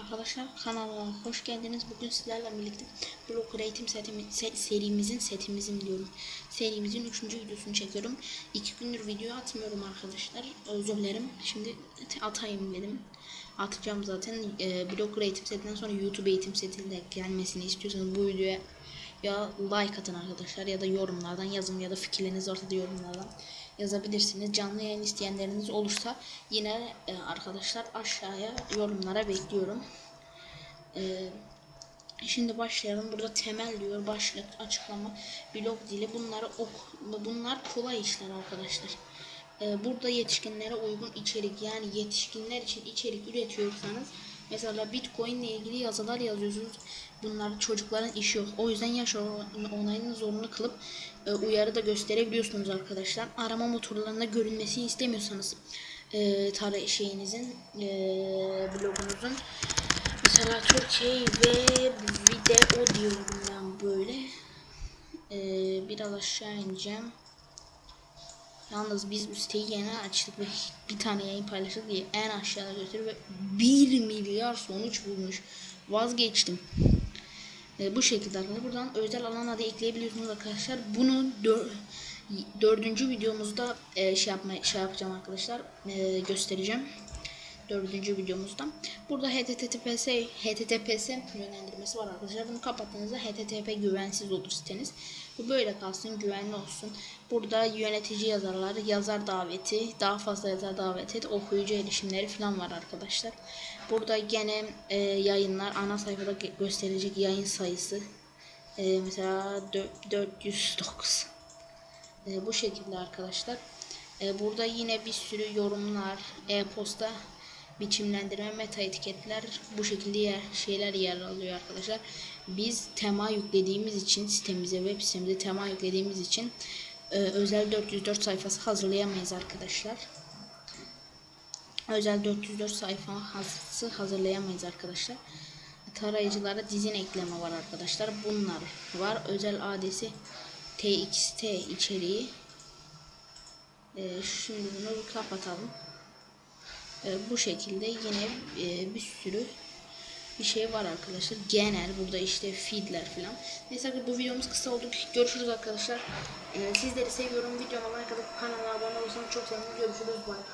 Arkadaşlar kanalıma hoş geldiniz. Bugün sizlerle birlikte blok eğitim setimi, se- serimizin setimizin diyorum. Serimizin 3. videosunu çekiyorum. 2 gündür video atmıyorum arkadaşlar. Özür dilerim. Şimdi atayım dedim. Atacağım zaten. E, blok eğitim setinden sonra YouTube eğitim setinde gelmesini istiyorsanız bu videoya ya like atın arkadaşlar ya da yorumlardan yazın ya da fikirleriniz ortada yorumlardan yazabilirsiniz. Canlı yayın isteyenleriniz olursa yine e, arkadaşlar aşağıya yorumlara bekliyorum. E, şimdi başlayalım. Burada temel diyor başlık, açıklama, blog dili. Bunları ok bunlar kolay işler arkadaşlar. E, burada yetişkinlere uygun içerik yani yetişkinler için içerik üretiyorsanız Mesela Bitcoin ile ilgili yazılar yazıyorsunuz. Bunlar çocukların işi yok. O yüzden yaş onayını zorunlu kılıp e, uyarı da gösterebiliyorsunuz arkadaşlar. Arama motorlarında görünmesini istemiyorsanız e, tara şeyinizin e, blogunuzun mesela Türkiye ve video diyorum ben böyle. E, biraz aşağı ineceğim. Yalnız biz bu yeni açtık ve bir tane yayın paylaştık diye en aşağıda götürüyor ve 1 milyar sonuç bulmuş. Vazgeçtim. E, bu şekilde arkadaşlar. Buradan özel alan adı ekleyebiliyorsunuz arkadaşlar. Bunu dör, dördüncü videomuzda e, şey yapma şey yapacağım arkadaşlar. E, göstereceğim. Dördüncü videomuzda. Burada HTTPS HTTPS yönlendirmesi var arkadaşlar. Bunu kapattığınızda HTTP güvensiz olur siteniz. Bu böyle kalsın, güvenli olsun. Burada yönetici yazarlar, yazar daveti, daha fazla yazar daveti, okuyucu erişimleri falan var arkadaşlar. Burada gene e, yayınlar, ana sayfada gösterilecek yayın sayısı. E, mesela 409. E, bu şekilde arkadaşlar. E, burada yine bir sürü yorumlar, e-posta biçimlendirme, meta etiketler bu şekilde yer, şeyler yer alıyor arkadaşlar. Biz tema yüklediğimiz için sitemize, web sitemize tema yüklediğimiz için e, özel 404 sayfası hazırlayamayız arkadaşlar. Özel 404 sayfası hazırlayamayız arkadaşlar. Tarayıcılara dizin ekleme var arkadaşlar. Bunlar var. Özel adresi TXT içeriği. E, şimdi bunu kapatalım. E, bu şekilde yine e, bir sürü bir şey var arkadaşlar. Genel burada işte feedler falan. Neyse bu videomuz kısa oldu. Görüşürüz arkadaşlar. E, sizleri seviyorum. Videoma like atıp kanala abone olursanız çok sevinirim. Görüşürüz. Bye.